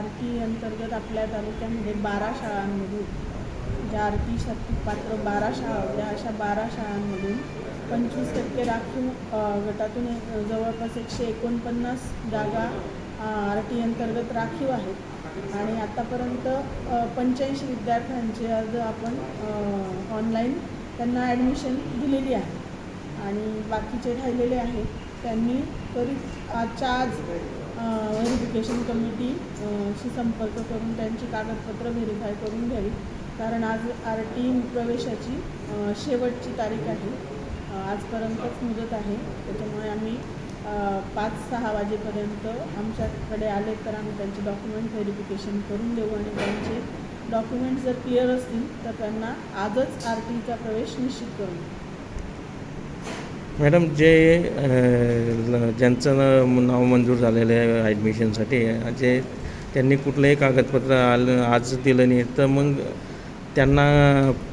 R T अंतर्गत आपल्या तालुक्यामध्ये बारा शाळांमधून ज्या आर टी पात्र बारा शाळा होत्या अशा बारा शाळांमधून पंचवीस टक्के राखीव गटातून जवळपास एकशे एकोणपन्नास जागा आर टी अंतर्गत राखीव आहेत. आणि आतापर्यंत पंच्याऐंशी विद्यार्थ्यांचे अर्ज आपण ऑनलाईन त्यांना ॲडमिशन दिलेली आहे. आणि बाकीचे राहिलेले आहेत त्यांनी तरी आजच्या आज व्हेरिफिकेशन कमिटी शी संपर्क करून त्यांची कागदपत्र व्हेरीफाय करून घ्यावी. कारण आज आर टी प्रवेशाची शेवटची तारीख आहे. आजपर्यंतच मुदत आहे. त्याच्यामुळे आम्ही पाच सहा वाजेपर्यंत आमच्याकडे आले तर आम्ही त्यांचे डॉक्युमेंट व्हेरिफिकेशन करून देऊ आणि त्यांचे डॉक्युमेंट जर क्लिअर असतील तर त्यांना आजच आर टीचा प्रवेश निश्चित करू. मॅडम जे ज्यांचं नाव मंजूर झालेलं आहे ॲडमिशनसाठी जे त्यांनी कुठलंही कागदपत्र आलं आज दिलं नाही तर मग त्यांना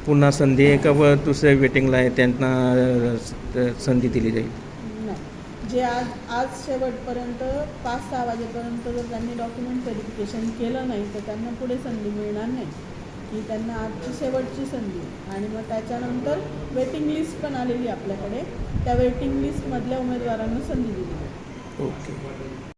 पुन्हा संधी आहे का व दुसऱ्या वेटिंगला आहे त्यांना संधी दिली जाईल? जे आज आज शेवटपर्यंत पाच सहा वाजेपर्यंत जर त्यांनी डॉक्युमेंट व्हेरिफिकेशन केलं नाही तर त्यांना पुढे संधी मिळणार नाही. की त्यांना आजची शेवटची संधी. आणि मग त्याच्यानंतर वेटिंग लिस्ट पण आलेली आपल्याकडे. त्या वेटिंग लिस्टमधल्या उमेदवारांना संधी दिली. ओके